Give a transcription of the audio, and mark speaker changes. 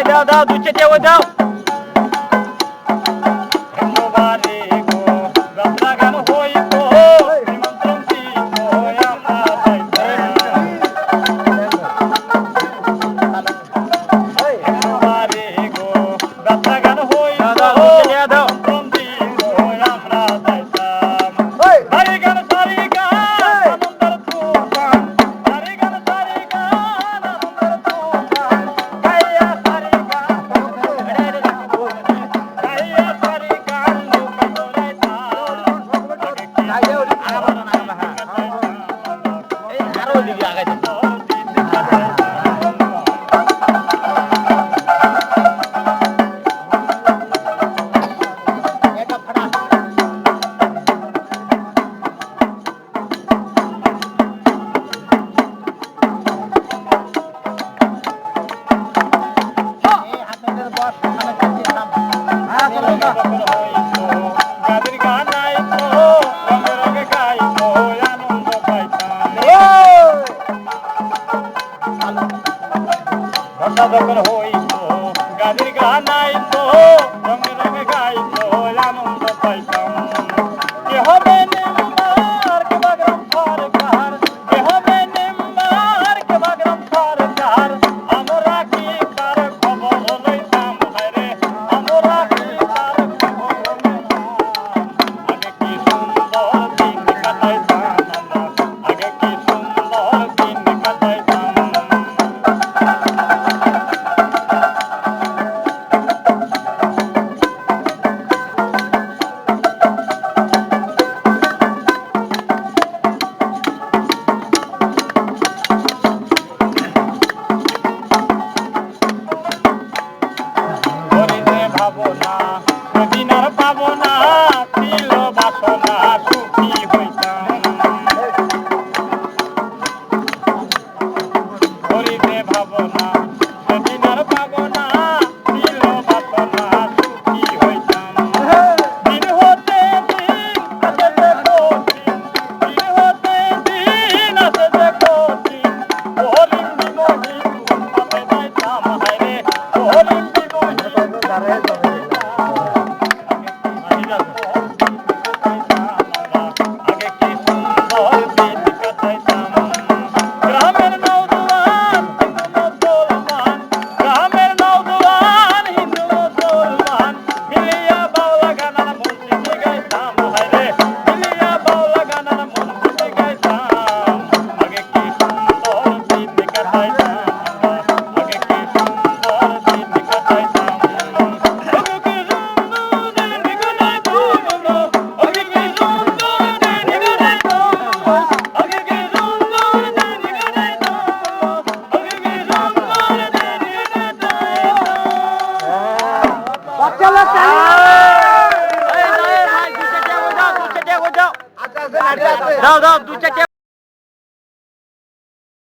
Speaker 1: Vai down down do Tietê Odão I'm Another gonna hold. ছিল বাসনা। দাও দাও দু চারটে